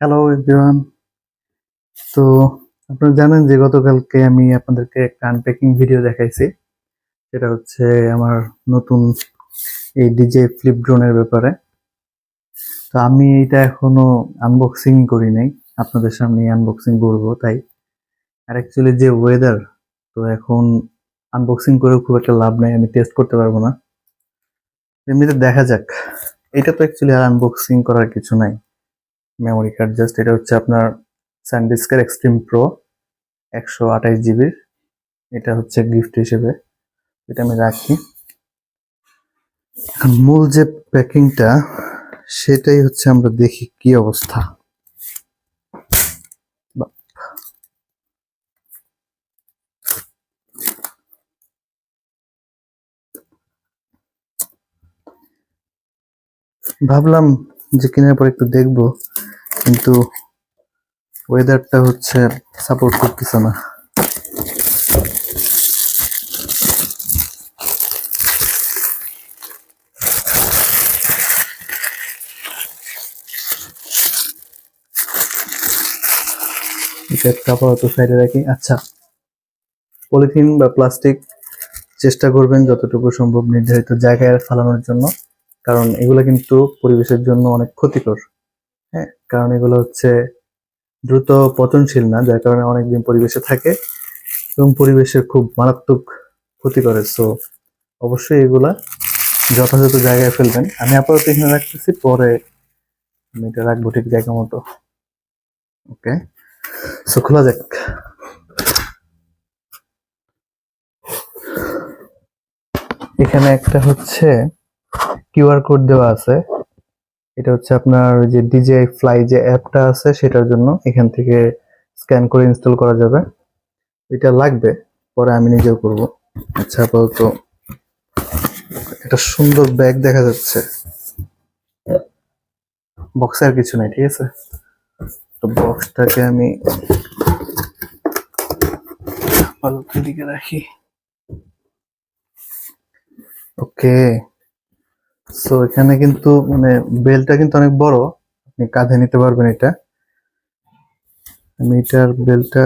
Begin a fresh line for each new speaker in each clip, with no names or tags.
Hello everyone তো আপনারা জানেন যে গতকালকে আমি আপনাদেরকে একটা আনপ্যাকিং ভিডিও দেখাইছি। সেটা হচ্ছে আমার নতুন এই ডিজে ফ্লিপ ড্রোনের ব্যাপারে। তো আমি এটা এখনও আনবক্সিং করি নাই। আপনাদের সামনে আনবক্সিং করব, তাই। আর অ্যাকচুয়ালি যে ওয়েদার তো এখন আনবক্সিং করেও খুব একটা লাভ নাই, আমি টেস্ট করতে পারব না। এমনিতে দেখা যাক। এটা তো অ্যাকচুয়ালি আর আনবক্সিং করার কিছু নাই। মেমোরি কার্ড জাস্ট এটা হচ্ছে আপনার স্যান্ডিস্কের এক্সট্রিম প্রো একশো আঠাশ জিবির এটা হচ্ছে গিফট হিসেবে, এটা আমি রাখি। এখন মূল যে প্যাকিংটা, সেটাই হচ্ছে আমরা দেখি কি অবস্থা। ভাবলাম যে কেনার পর একটু দেখব। কিন্তু ওয়েদারটা হচ্ছে সাপোর্ট করতেছে না। একটা আপাতত সাইডে রাখি। আচ্ছা পলিথিন বা প্লাস্টিক চেষ্টা করবেন যতটুকু সম্ভব নির্ধারিত জায়গায় ফালানোর জন্য, কারণ এগুলো কিন্তু পরিবেশের জন্য অনেক ক্ষতিকর। কারণ এগুলো হচ্ছে দ্রুত পচনশীল না, যার কারণে অনেকদিন পরিবেশে থাকে এবং পরিবেশের খুব মারাত্মক ক্ষতি করে। সো অবশ্যই এগুলা যথাযথ জায়গায় ফেলবেন। আমি আপাতত এখানে রাখতেছি, পরে আমি এটা রাখব ঠিক জায়গা মতো। ওকে সো খোলা যাক। এখানে একটা হচ্ছে কিউআর কোড দেওয়া আছে। এটা হচ্ছে আপনার যে ডিজিআই ফ্লাই যে অ্যাপটা আছে, সেটার জন্য এখান থেকে স্ক্যান করে ইনস্টল করা যাবে। এটা লাগবে, পরে আমি নিজেও করব। আচ্ছা আপাতত একটা সুন্দর ব্যাগ দেখা যাচ্ছে। বক্সে আর কিছু নাই, ঠিক আছে? তো বক্সটাকে আমি আপাতত দিকে রাখি। ওকে। সো এখানে কিন্তু মানে বেলটা কিন্তু অনেক বড়। আপনি কাঁধে নিতে পারবেন এটা। আমি এটার বেলটা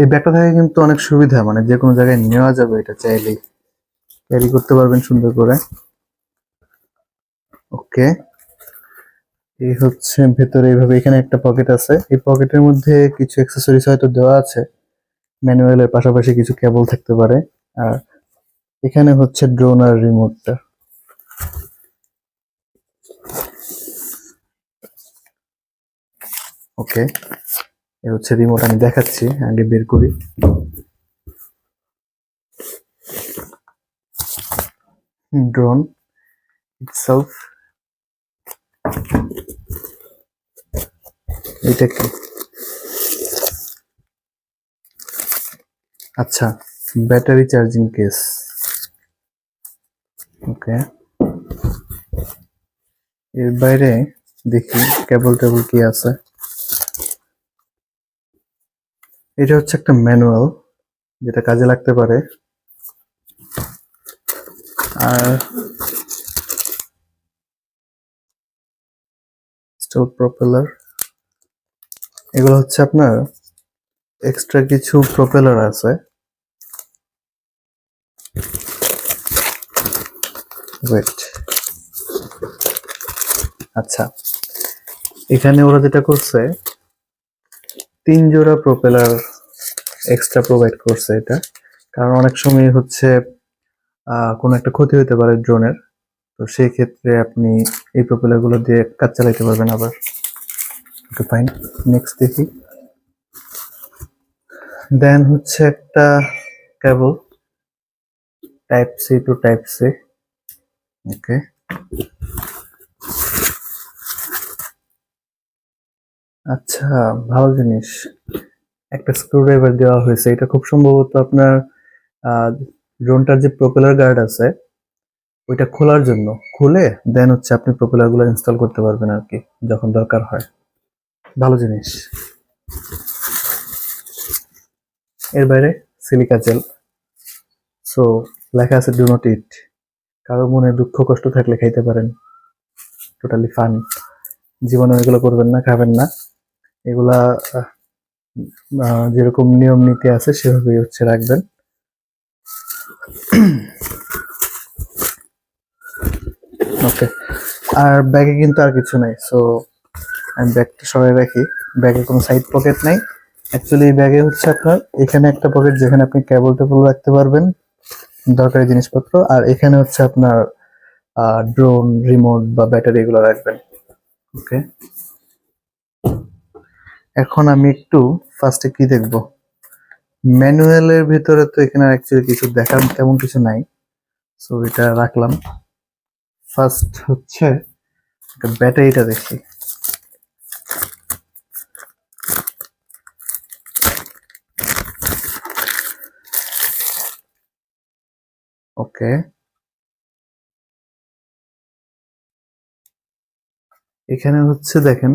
এই ব্যাগটা থেকে কিন্তু অনেক সুবিধা মানে যে কোনো জায়গায় নেওয়া যাবে এটা চাইলেই। ক্যারি করতে পারবেন সুন্দর করে। ওকে। এই হচ্ছে ভেতরে এইভাবে, এখানে একটা পকেট আছে। এই পকেটের মধ্যে কিছু অ্যাক্সেসরিজ হয়তো দেওয়া আছে। ম্যানুয়ালের পাশাপাশি কিছু কেবল থাকতে পারে। আর এখানে হচ্ছে ড্রোন আর রিমোটটা ওকে এ হচ্ছে রিমোট আমি দেখাচ্ছি, আগে বের করি। ড্রোন ইটসেলফ এটা কি? আচ্ছা ব্যাটারি চার্জিং কেস ওকে এর বাইরে দেখি কেবল টেবল কি আছে। এটা হচ্ছে একটা ম্যানুয়াল যেটা কাজে লাগতে পারে। আর স্টোভ প্রপেলার এগুলো হচ্ছে আপনার এক্সট্রা কিছু প্রপেলার আছে। ওয়েট আচ্ছা এখানে ওরা যেটা করছে, তিন জোড়া প্রপেলার এক্সট্রা প্রোভাইড করছে এটা। কারণ অনেক সময় হচ্ছে কোনো একটা ক্ষতি হতে পারে ড্রোনের তো সেই ক্ষেত্রে আপনি এই প্রপেলারগুলো দিয়ে কাজ চালাইতে পারবেন আবার। ফাইন নেক্সট দেখি। দেন হচ্ছে একটা cable type C to type C okay আচ্ছা ভালো জিনিস। একটা স্ক্রুড্রাইভার দেওয়া হয়েছে। এটা খুব সম্ভবত আপনার ড্রোনটার যে প্রপেলার গার্ড আছে, ওইটা খোলার জন্য। খুলে দেন হচ্ছে আপনি প্রপেলারগুলো ইনস্টল করতে পারবেন আর কি যখন দরকার হয়। ভালো জিনিস। এর বাইরে সিলিকা জেল সো লেখা আছে ডু নট ইট কারও মনে দুঃখ, কষ্ট থাকলে খাইতে পারেন। টোটালি ফান জীবনে এগুলো করবেন না, খাবেন না। এগুলা যেরকম নিয়ম, নীতি আছে, সেভাবেই হচ্ছে রাখবেন। ওকে আর ব্যাগে কিন্তু আর কিছু নাই সো আমি ব্যাগটা সবাই রাখি। ব্যাগে কোনো সাইড পকেট নাই। অ্যাকচুয়ালি এই ব্যাগে হচ্ছে আপনার, এখানে একটা পকেট যেখানে আপনি কেবল টেবল রাখতে পারবেন। দরকারি জিনিসপত্র। আর এখানে হচ্ছে আপনার ড্রোন রিমোট বা ব্যাটারি এগুলো রাখবেন। ওকে এখন আমি একটু ফার্স্টে কি দেখব? ম্যানুয়ালের ভিতরে তো এখানে অ্যাকচুয়ালি কিছু দেখার তেমন কিছু নাই। সো এটা রাখলাম। ফার্স্ট হচ্ছে ব্যাটারিটা দেখি। ওকে এখানে হচ্ছে দেখেন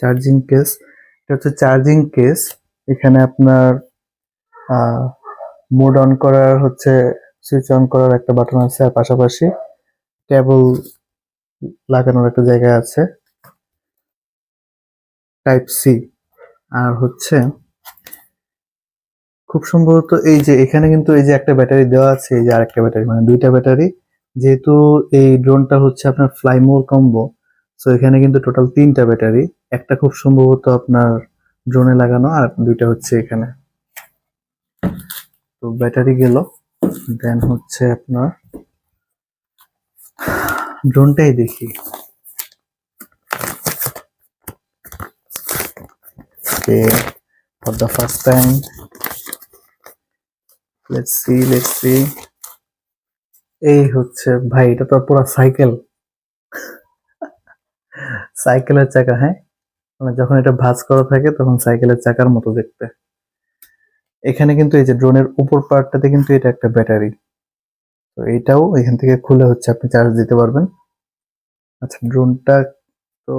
চার্জিং কেস এটা হচ্ছে চার্জিং কেস এখানে আপনার মোড অন করার হচ্ছে সুইচ অন করার একটা বাটন আছে। আর পাশাপাশি কেবল লাগানোর একটা জায়গা আছে। টাইপ সি আর হচ্ছে খুব সম্ভবত এই যে এখানে কিন্তু এই যে একটা ব্যাটারি দেওয়া আছে এই যে আরেকটা ব্যাটারি মানে দুইটা ব্যাটারি। যেহেতু এই ড্রোনটা হচ্ছে আপনার ফ্লাই মোর কম্বো সো এখানে কিন্তু টোটাল তিনটা ব্যাটারি। একটা খুব সম্ভবত আপনার ড্রোনে লাগানো আর দুইটা হচ্ছে এখানে। তো ব্যাটারি গেল দেন হচ্ছে আপনার ড্রোনটাই দেখি। Okay, for first first let's see, let's see. এই হচ্ছে ভাই এটা তো পুরো সাইকেল সাইকেলের চাকা হ্যাঁ? মানে যখন এটা ভাঁজ করা থাকে তখন সাইকেলের চাকার মতো দেখতে। এখানে কিন্তু এই যে ড্রোনের উপর পার্টটাতে কিন্তু এটা একটা ব্যাটারি তো এটাও এখান থেকে খুলে হচ্ছে আপনি চার্জ দিতে পারবেন। আচ্ছা ড্রোনটা তো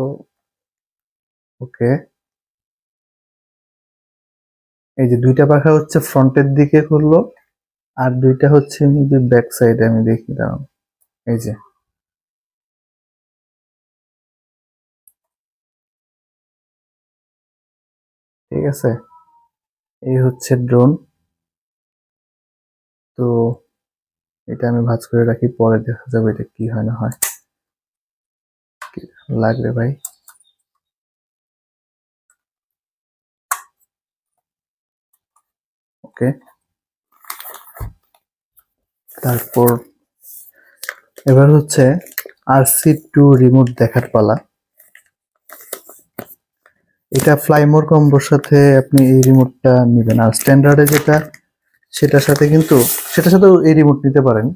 ওকে এই যে দুইটা পাখা হচ্ছে ফ্রন্টের দিকে খুললো, আর দুইটা হচ্ছে ব্যাক সাইডে আমি দেখি দাঁড়ান এই যে। ঠিক আছে? এই হচ্ছে ড্রোন। তো এটা আমি ভাঁজ করে রাখি, পরে দেখা যাবে এটা কি হয় না হয়। লাগবে ভাই? ওকে। তারপর এবার হচ্ছে আরসি টু রিমোট দেখার পালা। এটা ফ্লাইমোর কম্বোর সাথে আপনি এই রিমোটটা নেবেন। আর স্ট্যান্ডার্ডে যেটা, সেটার সাথে কিন্তু, সেটার সাথেও এই রিমোট নিতে পারেন।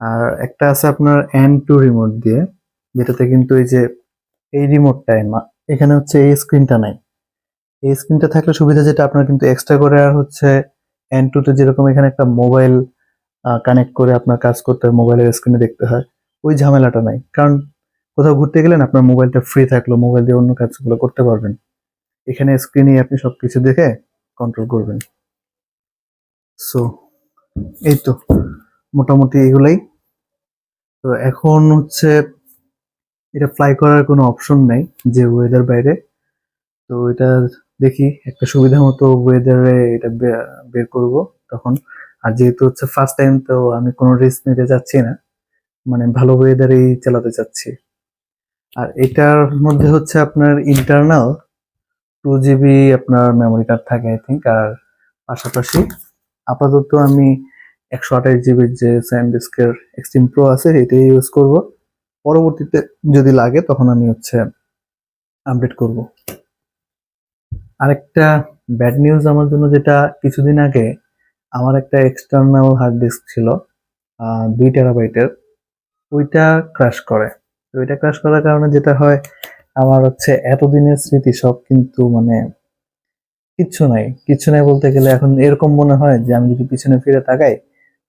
আর একটা আছে আপনার এন টু রিমোট দিয়ে, যেটাতে কিন্তু এই যে, এই রিমোটটাই এখানে হচ্ছে এই স্ক্রিনটা নাই। এই স্ক্রিনটা থাকলে সুবিধা যেটা, আপনার কিন্তু এক্সট্রা করে আর হচ্ছে এন টুতে যেরকম এখানে একটা মোবাইল কানেক্ট করে আপনার কাজ করতে হয় মোবাইলের স্ক্রিনে দেখতে হয়, ওই ঝামেলাটা নাই। কারণ কোথাও ঘুরতে গেলেন, আপনার মোবাইলটা ফ্রি থাকল মোবাইল দিয়ে অন্য কাজগুলো করতে পারবেন। এখানে স্ক্রিনে আপনি সব কিছু দেখে কন্ট্রোল করবেন। সো এই তো, মোটামুটি এগুলাই। তো এখন হচ্ছে এটা ফ্লাই করার কোনো অপশন নাই, যে ওয়েদার বাইরে। তো এটা দেখি একটা সুবিধা মতো ওয়েদারে এটা বের করব তখন। আর যেহেতু হচ্ছে ফার্স্ট টাইম তো আমি কোনো রিস্ক নিতে চাচ্ছি না। মানে ভালো ওয়েদারেই চালাতে চাচ্ছি। আর এটার মধ্যে হচ্ছে আপনার ইন্টারনাল টু জিবি আপনার মেমোরি কার্ড থাকে আই থিঙ্ক আর পাশাপাশি আপাতত আমি একশো আঠাশ জিবির যে স্যান্ডিস্কের এক্সট্রিম প্রো আছে, এটাই ইউজ করব। পরবর্তীতে যদি লাগে, তখন আমি হচ্ছে আপডেট করব। আরেকটা ব্যাড নিউজ আমার জন্য যেটা কিছুদিন আগে আমার একটা এক্সটার্নাল হার্ড ডিস্ক ছিল দুই টেরাবাইটের ওইটা ক্র্যাশ করে। ওইটা ক্র্যাশ করার কারণে যেটা হয়, আমার হচ্ছে এতদিনের স্মৃতি সব কিন্তু মানে কিচ্ছু নাই। কিচ্ছু নাই বলতে গেলে এখন এরকম মনে হয় যে আমি যদি পিছনে ফিরে তাকাই,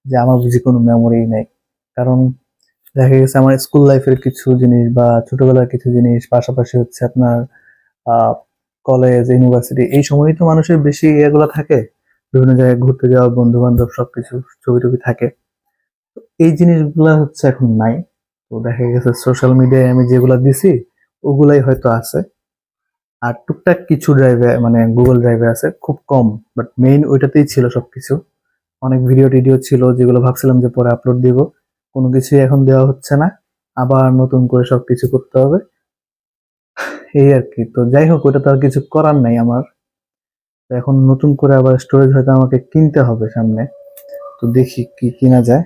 যে আমার বুঝি কোনো মেমোরি নেই। কারণ দেখা গেছে আমার স্কুল লাইফের কিছু জিনিস বা ছোটবেলার কিছু জিনিস, পাশাপাশি হচ্ছে আপনার কলেজ ইউনিভার্সিটি এই সময়ই তো মানুষের বেশি এগুলো থাকে। বিভিন্ন জায়গায় ঘুরতে যাওয়া বন্ধু বান্ধব সবকিছু ছবি টবি থাকে। এই জিনিসগুলা হচ্ছে এখন নাই। তো দেখা গেছে সোশ্যাল মিডিয়ায় আমি যেগুলা দিছি, ওগুলাই হয়তো আছে। আর টুকটাক কিছু ড্রাইভে মানে গুগল ড্রাইভে আছে, খুব কম। বাট মেইন ওইটাতেই ছিল সবকিছু। অনেক ভিডিও টিডিও ছিল যেগুলো ভাবছিলাম যে পরে আপলোড দিব। কোনো কিছুই এখন দেওয়া হচ্ছে না। আবার নতুন করে সবকিছু করতে হবে। এই আর কি। তো যাই হোক, ওটা তো আর কিছু করার নাই আমার। এখন নতুন করে আবার স্টোরেজ হয়তো আমাকে কিনতে হবে সামনে। তো দেখি কি কিনা যায়।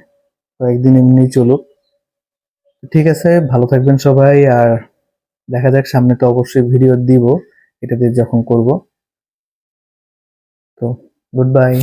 কয়েকদিন এমনি চলুক। ঠিক আছে, ভালো থাকবেন সবাই। আর দেখা যাক, সামনে তো অবশ্যই ভিডিও দিব। এটা দিয়ে যখন করব। তো গুড বাই